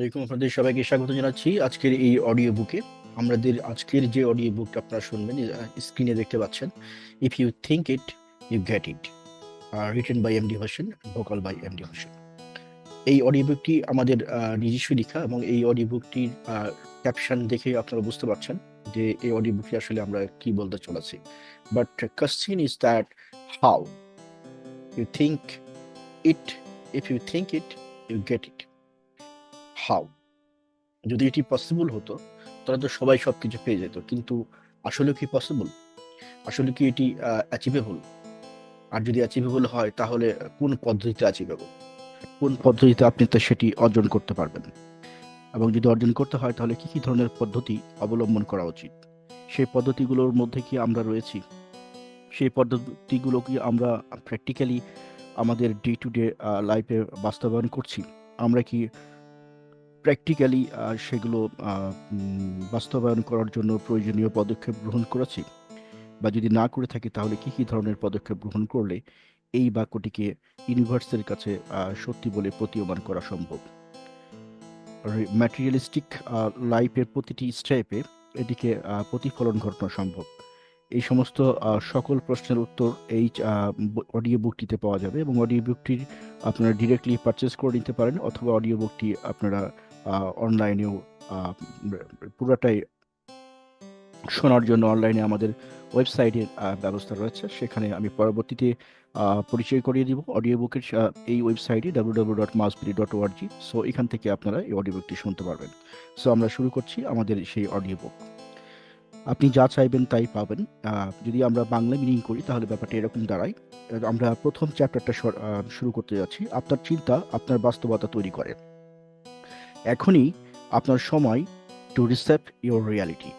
আপনাদের সবাইকে স্বাগত জানাচ্ছি আজকের এই অডিও বুকে আমাদের আজকের যে অডিও বুকটা আপনারা শুনবেন স্ক্রিনে দেখতে পাচ্ছেন। If you think it you get it written by M D Hossain vocal by M D Hossain এই অডিও বুকটি আমাদের নিজস্ব লেখা এবং এই অডিও বুকটির ক্যাপশন দেখে আপনারা বুঝতে পারছেন যে এই অডিও বুকটি আসলে আমরা কি বলতে চলেছি। But question is that how you think it if you think it you get it how যদি এটি পসিবল হতো, তাহলে তো সবাই সব কিছু পেয়ে যেত। কিন্তু আসলে কি পসিবল আসলে কি এটি অ্যাচিভেবল আর যদি অ্যাচিভেবল হয়, তাহলে কোন পদ্ধতিতে অ্যাচিভেবল কোন পদ্ধতিতে আপনি তো সেটি অর্জন করতে পারবেন? এবং যদি অর্জন করতে হয়, তাহলে কি কি ধরনের পদ্ধতি অবলম্বন করা উচিত? সেই পদ্ধতিগুলোর মধ্যে কি আমরা রয়েছি? সেই পদ্ধতিগুলো কি আমরা প্র্যাকটিক্যালি আমাদের ডে টু ডে লাইফে বাস্তবায়ন করছি? আমরা কি প্র্যাকটিক্যালি সেগুলো বাস্তবায়ন করার জন্য প্রয়োজনীয় পদক্ষেপ গ্রহণ করেছি। বা যদি না করে থাকি, তাহলে কি কি ধরনের পদক্ষেপ গ্রহণ করলে এই বাক্যটিকে ইউনিভার্সের কাছে সত্যি বলে প্রতীয়মান করা সম্ভব? ম্যাটেরিয়ালিস্টিক লাইফের প্রতিটি স্টেপে এটিকে প্রতিফলন ঘটানো সম্ভব। এই সমস্ত সকল প্রশ্নের উত্তর এই অডিও বুকটিতে পাওয়া যাবে এবং অডিও বুকটির আপনারা ডিরেক্টলি পারচেস করে নিতে পারেন অথবা অডিও বুকটি আপনারা অনলাইনেও পুরোটাই শোনার জন্য অনলাইনে আমাদের ওয়েবসাইটের ব্যবস্থা রয়েছে। সেখানে আমি পরবর্তীতে পরিচয় করিয়ে দিব। অডিও বুকের এই ওয়েবসাইটে W W dot masbili dot ORG so এখান থেকে আপনারা এই অডিও বুকটি শুনতে পারবেন। সো আমরা শুরু করছি আমাদের সেই অডিও বুক আপনি যা চাইবেন তাই পাবেন। যদি আমরা বাংলা মিনিং করি, তাহলে ব্যাপারটা এরকম দাঁড়ায়। আমরা প্রথম চ্যাপ্টারটা শুরু করতে যাচ্ছি। আপনার চিন্তা, আপনার বাস্তবতা তৈরি করে। এখনই আপনার সময় টু রিসেপ্ট ইউর রিয়ালিটি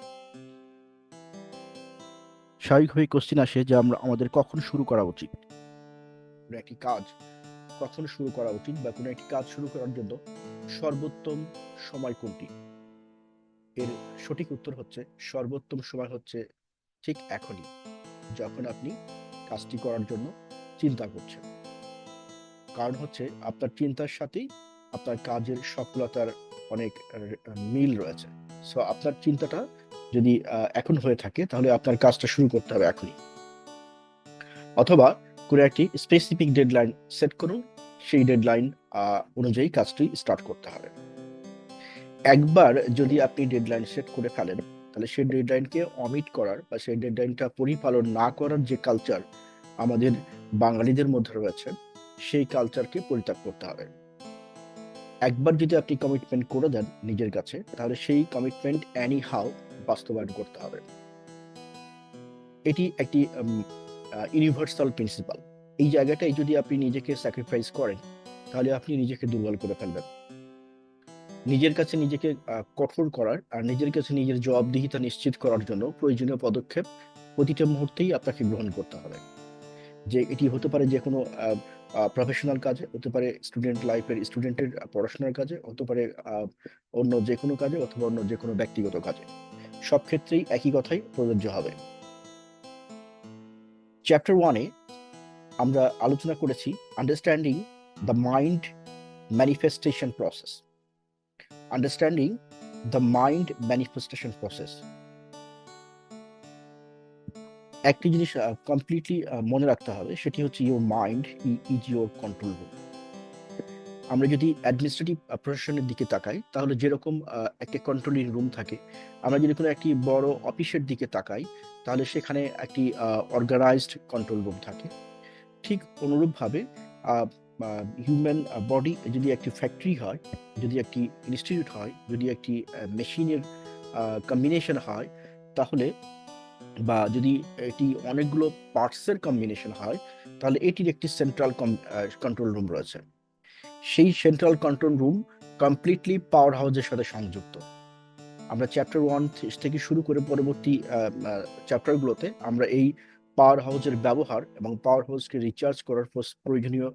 স্বাভাবিকভাবে কোশ্চিন আসে যে আমরা, আমাদের কখন শুরু করা উচিত? একটি কাজ কখন শুরু করা উচিত বা কোনো একটি কাজ শুরু করার জন্য সর্বোত্তম সময় কোনটি? এর সঠিক উত্তর হচ্ছে, সর্বোত্তম সময় হচ্ছে ঠিক এখনই, যখন আপনি কাজটি করার জন্য চিন্তা করছেন। কারণ হচ্ছে, আপনার চিন্তার সাথেই আপনার কাজের সফলতার অনেক মিল রয়েছে। সো আপনার চিন্তাটা যদি এখন হয়ে থাকে, তাহলে আপনার কাজটা শুরু করতে হবে এখনই। অথবা, কোনো একটি স্পেসিফিক ডেডলাইন সেট করুন, সেই ডেডলাইন অনুযায়ী কাজটি স্টার্ট করতে হবে। একবার যদি আপনি ডেডলাইন সেট করে ফেলেন, তাহলে সেই ডেডলাইনকে অমিট করার বা সেই ডেডলাইনটা পরিপালন না করার যে কালচার আমাদের বাঙালিদের মধ্যে রয়েছে, সেই কালচারকে পরিত্যাগ করতে হবে। একবার যদি আপনি কমিটমেন্ট করে দেন নিজের কাছে, তাহলে সেই কমিটমেন্ট অ্যানি হাউ বাস্তবায়ন করতে হবে। এটি একটি ইউনিভার্সাল প্রিন্সিপাল এই জায়গাটায় যদি আপনি নিজেকে স্যাক্রিফাইস করেন, তাহলে আপনি নিজেকে দুর্বল করে ফেলবেন। নিজের কাছে নিজেকে কঠোর করার আর নিজের কাছে নিজের জবাবদিহিতা নিশ্চিত করার জন্য প্রয়োজনীয় পদক্ষেপ প্রতিটা মুহূর্তেই আপনাকে গ্রহণ করতে হবে। যে এটি হতে পারে যে কোনো প্রফেশনাল কাজে, হতে পারে স্টুডেন্ট লাইফের স্টুডেন্টের পড়াশোনার কাজে, হতে পারে অন্য যে কোনো কাজে অথবা অন্য যে কোনো ব্যক্তিগত কাজে। সব ক্ষেত্রেই একই কথাই প্রযোজ্য হবে। চ্যাপ্টার ওয়ানে আমরা আলোচনা করেছি understanding the mind manifestation process understanding the mind manifestation process একটি জিনিস কমপ্লিটলি মনে রাখতে হবে, সেটি হচ্ছে your mind is your control room আমরা যদি অ্যাডমিনিস্ট্রেটিভ প্রশাসনের দিকে তাকাই, তাহলে যেরকম একটা কন্ট্রোলিং রুম থাকে, আমরা যদি কোনো একটি বড় অফিসের দিকে তাকাই, তাহলে সেখানে একটি অর্গানাইজড কন্ট্রোল রুম থাকে। ঠিক অনুরূপভাবে হিউম্যান বডি যদি একটি ফ্যাক্টরি হয়, যদি একটি ইনস্টিটিউট হয়, যদি একটি মেশিনের কম্বিনেশন হয়, তাহলে বা যদি এটি অনেকগুলো পার্টসের কম্বিনেশন হয়, তাহলে এটির একটি সেন্ট্রাল কন্ট্রোল রুম রয়েছে। সেই central control room completely power হাউসের সাথে সংযুক্ত। আমরা চ্যাপ্টার ওয়ান থেকে শুরু করে পরবর্তী চ্যাপ্টারগুলোতে আমরা এই পাওয়ার হাউসের ব্যবহার এবং পাওয়ার হাউসকে রিচার্জ করার প্রয়োজনীয়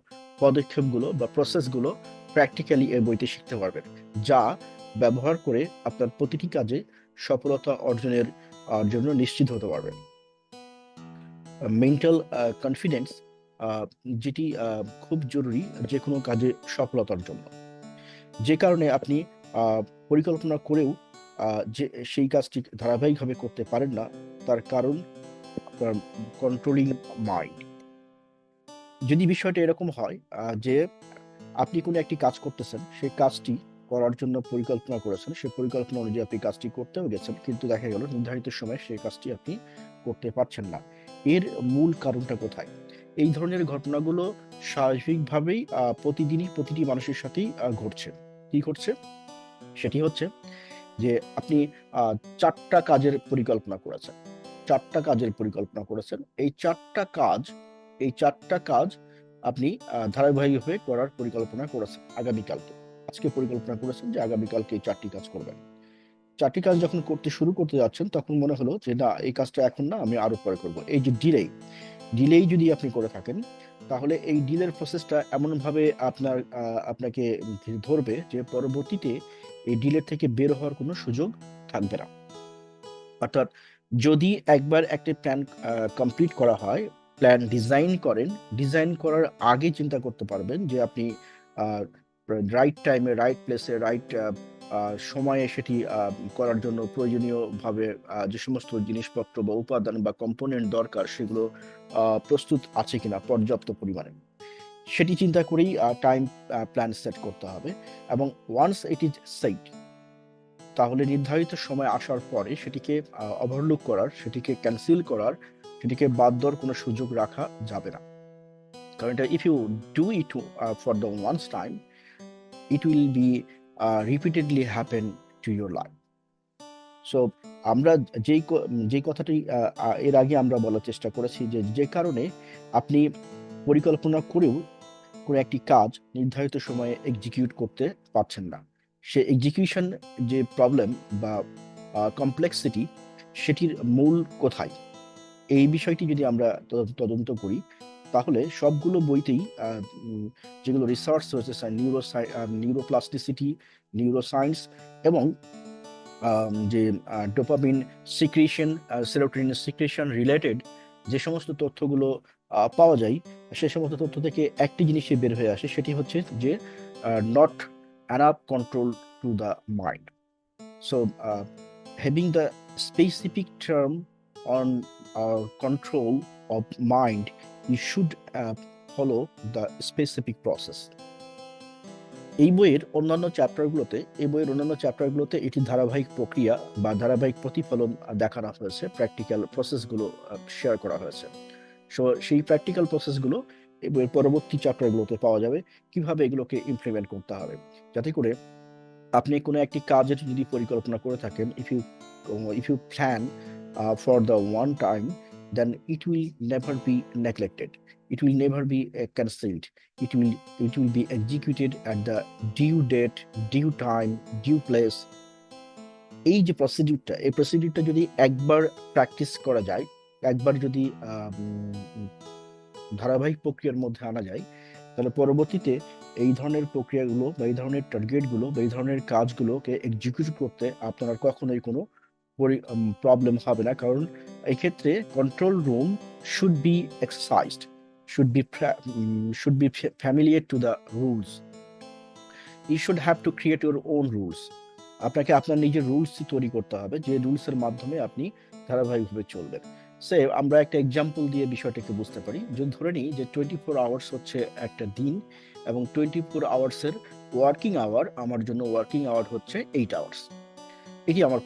পদক্ষেপগুলো বা প্রসেসগুলো প্র্যাকটিক্যালি এই বইতে শিখতে পারবেন, যা ব্যবহার করে আপনার প্রতিটি কাজে সফলতা অর্জনের জন্য নিশ্চিত হতে পারবেন মেন্টাল কনফিডেন্স যেটি খুব জরুরি যে কোনো কাজে সফলতার জন্য। যে কারণে আপনি পরিকল্পনা করেও যে সেই কাজটি ধারাবাহিকভাবে করতে পারেন না, তার কারণ আপনার কন্ট্রোলিং মাইন্ড যদি বিষয়টা এরকম হয় যে আপনি কোনো একটি কাজ করতেছেন, সেই কাজটি করার জন্য পরিকল্পনা করেছেন, সেই পরিকল্পনা অনুযায়ী আপনি কাজটি করতেও গেছেন, কিন্তু দেখা গেল নির্ধারিত সময়ে সেই কাজটি আপনি করতে পারছেন না। এর মূল কারণটা কোথায়? এই ধরনের ঘটনাগুলো স্বাভাবিকভাবেই প্রতিদিনই প্রতিটি মানুষের সাথেই ঘটছে। কি ঘটছে? সেটি হচ্ছে যে আপনি চারটা কাজের পরিকল্পনা করেছেন। চারটা কাজের পরিকল্পনা করেছেন। এই চারটা কাজ, এই চারটা কাজ আপনি ধারাবাহিকভাবে করার পরিকল্পনা করেছেন আগামীকালকে। আজকে পরিকল্পনা করেছেন যে আগামীকালকে এই চারটি কাজ করবেন। চারটি কাজ যখন করতে শুরু করতে যাচ্ছেন, তখন মনে হলো যে না, এই কাজটা এখন না, আমি আরও পরে করব। এই যে ডিলে ডিলেই যদি আপনি করে থাকেন, তাহলে এই ডিলের প্রসেসটা এমনভাবে আপনার আপনাকে ধরবে যে পরবর্তীতে এই ডিলের থেকে বের হওয়ার কোনো সুযোগ থাকবে না। অর্থাৎ যদি একবার একটা প্ল্যান কমপ্লিট করা হয় প্ল্যান ডিজাইন করেন ডিজাইন করার আগে চিন্তা করতে পারবেন যে আপনি রাইট টাইমে রাইট প্লেসে রাইট সময়ে সেটি করার জন্য প্রয়োজনীয়ভাবে যে সমস্ত জিনিসপত্র বা উপাদান বা কম্পোনেন্ট দরকার সেগুলো প্রস্তুত আছে কিনা পর্যাপ্ত পরিমাণে। সেটি চিন্তা করেই টাইম প্ল্যান সেট করতে হবে এবং ওয়ান্স ইট ইজ সেট তাহলে নির্ধারিত সময় আসার পরে সেটিকে ওভারলুক করার, সেটিকে ক্যান্সেল করার, সেটিকে বাদ দেওয়ার কোনো সুযোগ রাখা যাবে না। কারণ এটা if you do it for the once time it will be repeatedly happen to your life so আমরা যেই যেই কথাটি এর আগে আমরা বলার চেষ্টা করেছি যে যে কারণে আপনি পরিকল্পনা করেও কোনো একটি কাজ নির্ধারিত সময়ে এক্সিকিউট করতে পারছেন না। সে এক্সিকিউশন যে প্রবলেম বা কমপ্লেক্সিটি সেটির মূল কোথায়? এই বিষয়টি যদি আমরা তদন্ত করি তাহলে সবগুলো বইতেই যেগুলো রিসার্চ রয়েছে নিউরো নিউরোপ্লাস্টিসিটি নিউরোসায়েন্স এবং যে dopamine secretion serotonin secretion related যে সমস্ত তথ্যগুলো পাওয়া যায়, সে সমস্ত তথ্য থেকে একটি জিনিসই বের হয়ে আসে, সেটি হচ্ছে যে not enough control to the mind so having the specific term on control of mind you should follow the specific process এই বইয়ের অন্যান্য চ্যাপ্টারগুলোতে এই বইয়ের অন্যান্য চ্যাপ্টারগুলোতে এটি ধারাবাহিক প্রক্রিয়া বা ধারাবাহিক প্রতিফলন দেখানো হয়েছে প্র্যাকটিক্যাল প্রসেসগুলো শেয়ার করা হয়েছে। সো সেই প্র্যাকটিক্যাল প্রসেসগুলো এই বইয়ের পরবর্তী চ্যাপ্টারগুলোতে পাওয়া যাবে, কীভাবে এগুলোকে ইমপ্লিমেন্ট করতে হবে। যাতে করে আপনি কোনো একটি কাজের যদি পরিকল্পনা করে থাকেন if you if you plan for the one time then it will never be neglected it will never be uh, cancelled. It will it will be executed at the due date due time due place. এই যে প্রসিডিউরটা এই প্রসিডিউরটা যদি একবার practice করা যায় একবার যদি ধারাবাহিক প্রক্রিয়ার মধ্যে আনা যায় তাহলে পরবর্তীতে এই ধরনের প্রক্রিয়াগুলো বা এই ধরনের টার্গেটগুলো বা এই ধরনের কাজগুলোকে এক্সিকিউট করতে আপনার কখনোই কোনো প্রবলেম হবে না। কারণ এই ক্ষেত্রে control room should be exercised mm, should be fa- familiar to the rules. You should have to create your own rules. আপনাকে আপনার নিজের রুলস তৈরি করতে হবে যে রুলসের মাধ্যমে আপনি ধারাবাহিকভাবে চলবেন। সে আমরা একটা এক্সাম্পল দিয়ে বিষয়টাকে বুঝতে পারি। যদি ধরে নিই যে টোয়েন্টি ফোর আওয়ার্স হচ্ছে একটা দিন এবং টোয়েন্টি ফোর আওয়ার্সের ওয়ার্কিং আওয়ার আমার জন্য ওয়ার্কিং আওয়ার হচ্ছে এইট আওয়ার্স এটি আমার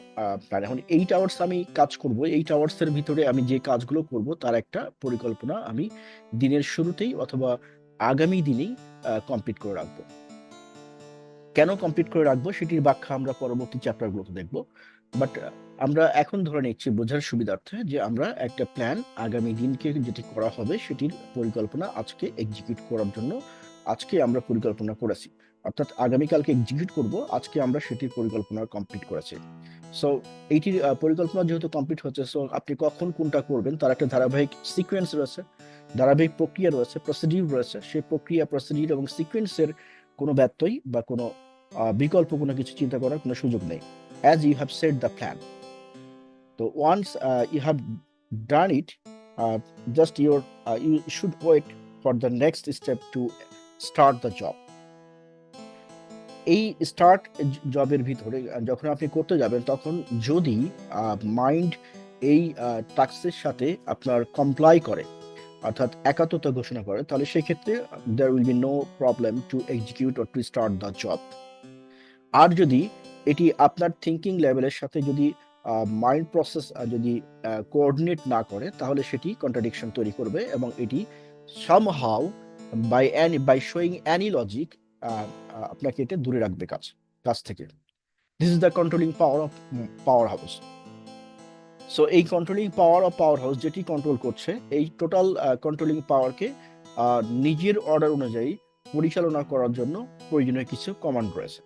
প্ল্যান এখন এইট আওয়ার্স আমি কাজ করব। এইট আওয়ার্সের ভিতরে আমি যে কাজগুলো করব, তার একটা পরিকল্পনা আমি দিনের শুরুতেই অথবা আগামী দিনেই কমপ্লিট করে রাখব। কেন কমপ্লিট করে রাখব সেটির ব্যাখ্যা আমরা পরবর্তী চ্যাপ্টারগুলোতে দেখব। বাট আমরা এখন ধরে নিচ্ছি বোঝার সুবিধার্থে যে আমরা একটা প্ল্যান আগামী দিনকে যেটি করা হবে সেটির পরিকল্পনা আজকে এক্সিকিউট করার জন্য আজকে আমরা পরিকল্পনা করেছি। অর্থাৎ আগামীকালকে এক্সিকিউট করব, আজকে আমরা সেটির পরিকল্পনা কমপ্লিট করেছি। সো এইটির পরিকল্পনা যেহেতু কমপ্লিট হচ্ছে সো আপনি কখন কোনটা করবেন, তার একটা ধারাবাহিক সিকোয়েন্স রয়েছে, ধারাবাহিক প্রক্রিয়া রয়েছে প্রসিডিউর রয়েছে, সেই প্রক্রিয়া প্রসিডিউর এবং সিকোয়েন্সের কোনো ব্যত্যয় বা কোনো বিকল্প কোনো কিছু চিন্তা করার কোনো সুযোগ নেই। As you have set the plan তো once you have done it just your you should wait for the next step to start the job এই স্টার্ট জবের ভিতরে, যখন আপনি করতে যাবেন, তখন যদি মাইন্ড এই টাস্কের সাথে আপনার কমপ্লাই করে, অর্থাৎ একাত্মতা ঘোষণা করে, তাহলে সেক্ষেত্রে there will be no problem to execute or to start the job আর যদি এটি আপনার থিঙ্কিং লেভেলের সাথে যদি মাইন্ড প্রসেস যদি কোঅর্ডিনেট না করে, তাহলে সেটি কন্ট্রাডিকশন তৈরি করবে এবং এটি somehow by any by showing any logic আপনাকে এটা দূরে রাখবে কাজ কাজ থেকে। This is the controlling power of power house so এই controlling power of power house যেটি কন্ট্রোল করছে, এই টোটাল কন্ট্রোলিং পাওয়ারকে নিজের অর্ডার অনুযায়ী পরিচালনা করার জন্য প্রয়োজনীয় কিছু কমান্ড রয়েছে।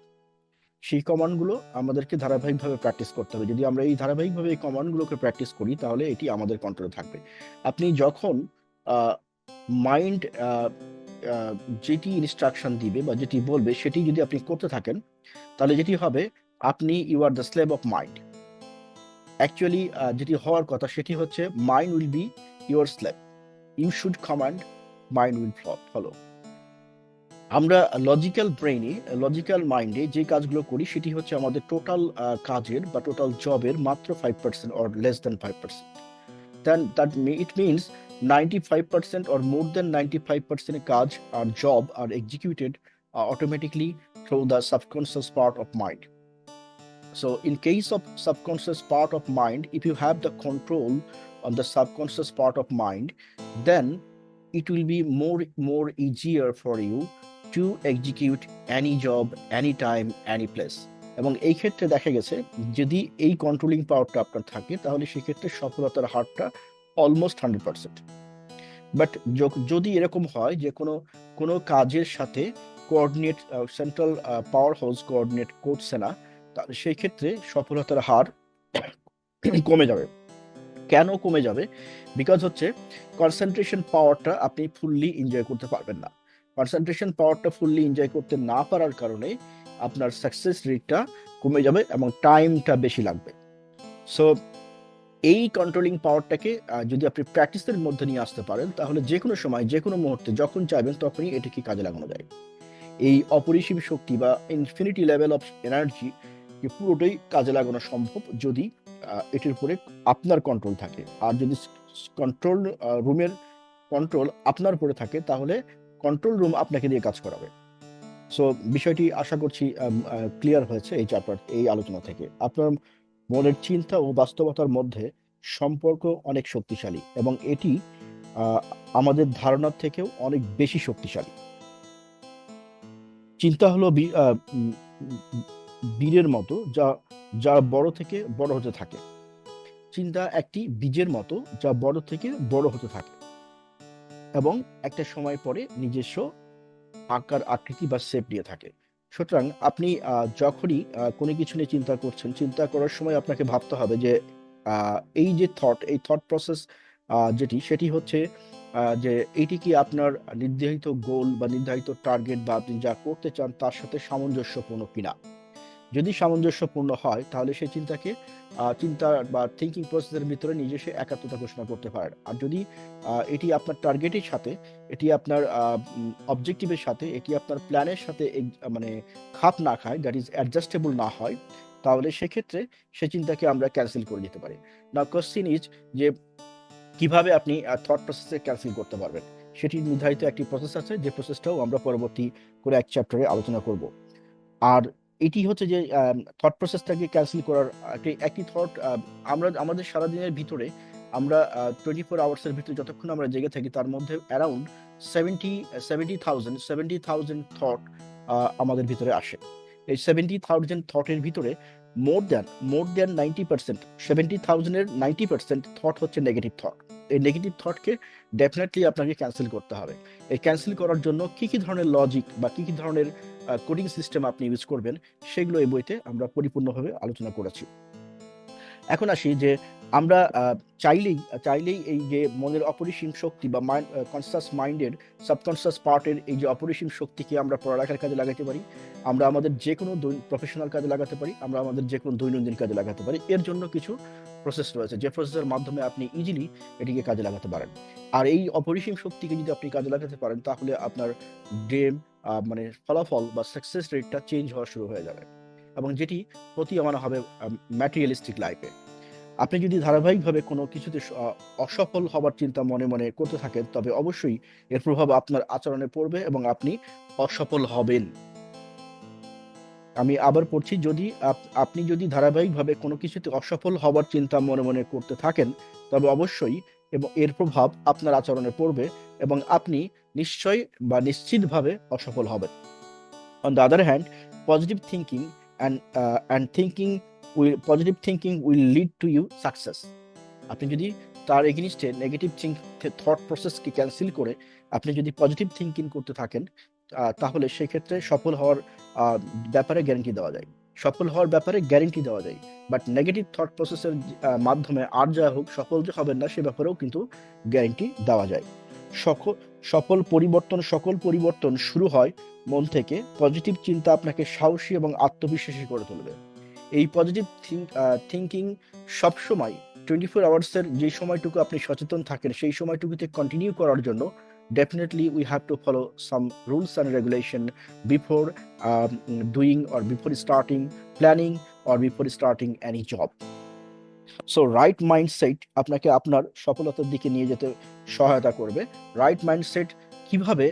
সেই কমান্ডগুলো আমাদেরকে ধারাবাহিকভাবে প্র্যাকটিস করতে হবে। যদি আমরা এই ধারাবাহিকভাবে এই কমান্ডগুলোকে প্র্যাকটিস করি, তাহলে এটি আমাদের কন্ট্রোলে থাকবে। আপনি যখন মাইন্ড যেটি ইনস্ট্রাকশন দিবে বা যেটি বলবে সেটি যদি আপনি করতে থাকেন, তাহলে যেটি হবে, আপনি you are the slave of mind actually যেটি হওয়ার কথা সেটি হচ্ছে mind will be your slave you should command mind will follow আমরা লজিক্যাল ব্রেইনে লজিক্যাল মাইন্ডে যে কাজগুলো করি, সেটি হচ্ছে আমাদের টোটাল কাজের বা টোটাল জবের মাত্র five percent or less than five percent then that it means ninety five percent or more than ninety five percent কাজ আর job are executed automatically through the subconscious part of mind. So, in case of subconscious part of mind, if you have the control on the subconscious part of mind, then it will be more more easier for you to execute any job, anytime, any place. এবং এই ক্ষেত্রে দেখা গেছে যদি এই controlling পাওয়ারটা আপনার থাকে তাহলে সেক্ষেত্রে সফলতার হারটা অলমোস্ট হান্ড্রেড পার্সেন্ট বাট যদি এরকম হয় যে কোনো কোনো কাজের সাথে coordinate central power house coordinate করছে না সেই ক্ষেত্রে সফলতার হার কমে যাবে। কেন কমে যাবে? বিকজ হচ্ছে কনসেন্ট্রেশন পাওয়ারটা আপনি ফুললি এনজয় করতে পারবেন না। কনসেন্ট্রেশন পাওয়ারটা ফুললি এনজয় করতে না পারার কারণে আপনার সাকসেস রেটটা কমে যাবে এবং টাইমটা বেশি লাগবে। সো এই কন্ট্রোলিং পাওয়ারটাকে যদি আপনি প্র্যাকটিসের মধ্যে নিয়ে আসতে পারেন, তাহলে যে কোনো সময় যে কোনো মুহূর্তে যখন চাইবেন তখনই এটাকে কাজে লাগানো যায়। এই অপরিসীম শক্তি বা ইনফিনিটি লেভেল অফ এনার্জি পুরোটাই কাজে লাগানো সম্ভব যদি এটির উপরে আপনার কন্ট্রোল থাকে। আর যদি কন্ট্রোল রুমের কন্ট্রোল আপনার উপরে থাকে, তাহলে কন্ট্রোল রুম আপনাকে দিয়ে কাজ করাবে। সো বিষয়টি আশা করছি ক্লিয়ার হয়েছে এই চারপার এই আলোচনা থেকে। আপনার মনের চিন্তা ও বাস্তবতার মধ্যে সম্পর্ক অনেক শক্তিশালী এবং এটি আমাদের ধারণার থেকেও অনেক বেশি শক্তিশালী। চিন্তা হলো বীরের মতো যা যা বড় থেকে বড় হতে থাকে। চিন্তা একটি বীজের মতো যা বড় থেকে বড় হতে থাকে এবং একটা সময় পরে নিজস্ব আকার, আকৃতি বা শেপ নিয়ে থাকে। সুতরাং আপনি যখনই কোনো কিছু নিয়ে চিন্তা করছেন, চিন্তা করার সময় আপনাকে ভাবতে হবে যে এই যে থট এই থট প্রসেস যেটি, সেটি হচ্ছে যে এটি কি আপনার নির্ধারিত গোল বা নির্ধারিত টার্গেট বা আপনি যা করতে চান তার সাথে সামঞ্জস্যপূর্ণ কিনা। যদি সামঞ্জস্যপূর্ণ হয়, তাহলে সেই চিন্তাকে চিন্তা বা থিঙ্কিং প্রসেসের ভিতরে নিজে সে একাত্মতা ঘোষণা করতে পারেন আর যদি এটি আপনার টার্গেটের সাথে, এটি আপনার অবজেক্টিভের সাথে, এটি আপনার প্ল্যানের সাথে মানে খাপ না খায় দ্যাট ইজ অ্যাডজাস্টেবল না হয়, তাহলে সেক্ষেত্রে সে চিন্তাকে আমরা ক্যান্সেল করে দিতে পারি। না কোশ্চিন ইজ যে, কীভাবে আপনি থট প্রসেসে ক্যান্সেল করতে পারবেন? সেটি নির্ধারিত একটি প্রসেস আছে, যে প্রসেসটাও আমরা পরবর্তী করে এক চ্যাপ্টারে আলোচনা করব। আর এটি হচ্ছে যে থট প্রসেসটাকে ক্যান্সেল করার একটি থট আমরা, আমাদের সারাদিনের ভিতরে আমরা টোয়েন্টি ফোর আওয়ার্সের ভিতরে যতক্ষণ আমরা জেগে থাকি তার মধ্যে around seventy seventy thousand seventy thousand thought আমাদের ভিতরে আসে। এই সেভেন্টি থাউজেন্ড থটের ভিতরে more than more than ninety percent seventy থাউজেন্ডের ninety percent thought হচ্ছে নেগেটিভ থট এই নেগেটিভ থটকে ডেফিনেটলি আপনাকে ক্যান্সেল করতে হবে। এই ক্যান্সেল করার জন্য কি কি ধরনের লজিক বা কি কি ধরনের কোডিং সিস্টেম আপনি ইউজ করবেন সেগুলো এই বইতে আমরা পরিপূর্ণভাবে আলোচনা করেছি। এখন আসি যে আমরা চাইলেই চাইলেই এই যে মনের অপরিসীম শক্তি বা মাইন্ড কনসাস মাইন্ডের সাবকনসিয়াস পার্টের এই যে অপরিসীম শক্তিকে আমরা পড়ালেখার কাজে লাগাতে পারি আমরা আমাদের যে কোনো প্রফেশনাল কাজে লাগাতে পারি আমরা আমাদের যে কোনো দৈনন্দিন কাজে লাগাতে পারি। এর জন্য কিছু প্রসেস রয়েছে যে প্রসেসের মাধ্যমে আপনি ইজিলি এটিকে কাজে লাগাতে পারেন। আর এই অপরিসীম শক্তিকে যদি আপনি কাজে লাগাতে পারেন তাহলে আপনার আহ, মানে ফলাফল বা সাকসেস রেটটা চেঞ্জ হওয়া শুরু হয়ে যাবে এবং যেটি প্রতীয়মান হবে ম্যাটেরিয়ালিস্টিক লাইফে আপনি যদি ধারাবাহিকভাবে কোনো কিছুতে অসফল হবার চিন্তা মনে মনে করতে থাকেন, তবে অবশ্যই এর প্রভাব আপনার আচরণে পড়বে এবং আপনি অসফল হবেন। আমি আবার পড়ছি, যদি আপ- আপনি যদি ধারাবাহিকভাবে কোনো কিছুতে অসফল হবার চিন্তা মনে মনে করতে থাকেন, তবে অবশ্যই এবং, এর প্রভাব আপনার আচরণে পড়বে এবং আপনি নিশ্চয় বা নিশ্চিতভাবে অসফল হবেন। On the other hand positive thinking and and thinking will positive thinking will lead to you success আপনি যদি তার এগেনিস্টে নেগেটিভ থট প্রসেসকে ক্যান্সেল করে আপনি যদি পজিটিভ থিঙ্কিং করতে থাকেন তাহলে সেক্ষেত্রে সফল হওয়ার ব্যাপারে গ্যারেন্টি দেওয়া যায়। সফল হওয়ার ব্যাপারে গ্যারেন্টি দেওয়া যায়। বাট নেগেটিভ থট প্রসেসের মাধ্যমে আর যা হোক, সফল যে হবেন না, সে ব্যাপারেও কিন্তু গ্যারেন্টি দেওয়া যায়। সকল সফল পরিবর্তন সকল পরিবর্তন শুরু হয় মন থেকে পজিটিভ চিন্তা আপনাকে সাহসী এবং আত্মবিশ্বাসী করে তুলবে। এই পজিটিভ থিঙ্কিং সবসময় টোয়েন্টি ফোর আওয়ার্সের যে সময়টুকু আপনি সচেতন থাকেন সেই সময়টুকুতে কন্টিনিউ করার জন্য definitely we have to follow some rules and regulation before um, doing or before starting planning or before starting job. So right mindset আপনাকে আপনার সফলতার দিকে নিয়ে যেতে সহায়তা করবে। রাইট মাইন্ডসেট কীভাবে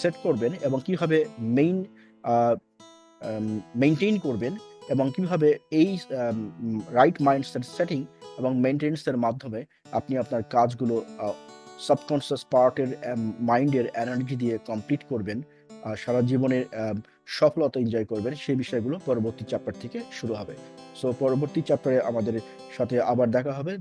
সেট করবেন এবং কীভাবে মেইন মেনটেন করবেন এবং কীভাবে এই রাইট মাইন্ডসেট সেটিং এবং মেনটেন্সের মাধ্যমে আপনি আপনার কাজগুলো সাবকনসিয়াস পার্টের মাইন্ডের এনার্জি দিয়ে কমপ্লিট করবেন। সারা জীবনের সফলতা এনজয় করবেন, সেই বিষয়গুলো পরবর্তী চ্যাপ্টার থেকে শুরু হবে। সো পরবর্তী চ্যাপ্টারে আমাদের সাথে আবার দেখা হবে।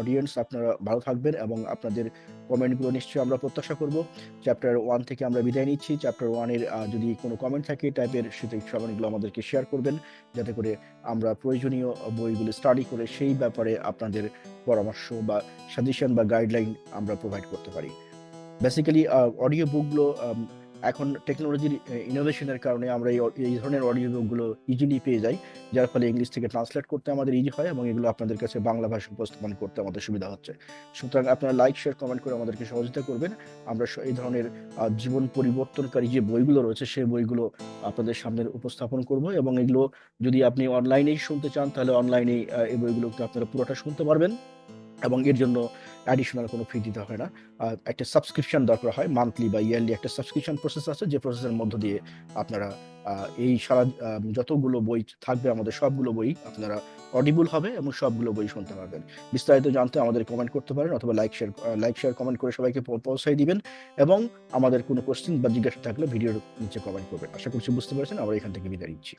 অডিয়েন্স আপনারা ভালো থাকবেন এবং আপনাদের কমেন্টগুলো নিশ্চয়ই আমরা প্রত্যাশা করব। চ্যাপ্টার ওয়ান থেকে আমরা বিদায় নিচ্ছি। চ্যাপ্টার ওয়ানের যদি কোনো কমেন্ট থাকে টাইপের সেটা কমেন্টগুলো আমাদেরকে শেয়ার করবেন। যাতে করে আমরা প্রয়োজনীয় বইগুলো স্টাডি করে সেই ব্যাপারে আপনাদের পরামর্শ বা সাজেশন বা গাইডলাইন আমরা প্রোভাইড করতে পারি। বেসিক্যালি অডিও বুকগুলো এখন টেকনোলজির ইনোভেশনের কারণে আমরা এই ধরনের অডিও বুকগুলো ইজিলি পেয়ে যাই, যার ফলে ইংলিশ থেকে ট্রান্সলেট করতে আমাদের ইজি হয় এবং এগুলো আপনাদের কাছে বাংলা ভাষা উপস্থাপন করতে আমাদের সুবিধা হচ্ছে। সুতরাং আপনারা লাইক শেয়ার কমেন্ট করে আমাদেরকে সহযোগিতা করবেন। আমরা এই ধরনের জীবন পরিবর্তনকারী যে বইগুলো রয়েছে সেই বইগুলো আপনাদের সামনে উপস্থাপন করব এবং এগুলো যদি আপনি অনলাইনেই শুনতে চান, তাহলে অনলাইনেই এই বইগুলোকে আপনারা পুরোটা শুনতে পারবেন। এবং এর জন্য অ্যাডিশনাল কোনো ফি দিতে হয় না। একটা সাবস্ক্রিপশন দরকার হয় মান্থলি বা ইয়ারলি একটা সাবস্ক্রিপশন প্রসেস আছে, যে প্রসেসের মধ্য দিয়ে আপনারা এই সারা যতগুলো বই থাকবে, আমাদের সবগুলো বই আপনারা অডিবল হবে এবং সবগুলো বই শুনতে পারবেন। বিস্তারিত জানতে আমাদের কমেন্ট করতে পারেন অথবা like share like share comment করে সবাইকে পৌঁছাই দিবেন এবং আমাদের কোনো কোশ্চেন বা জিজ্ঞাসা থাকলে ভিডিওর নিচে কমেন্ট করবেন। আশা করছি বুঝতে পেরেছেন, আমরা এখান থেকে বিদায় নিচ্ছি।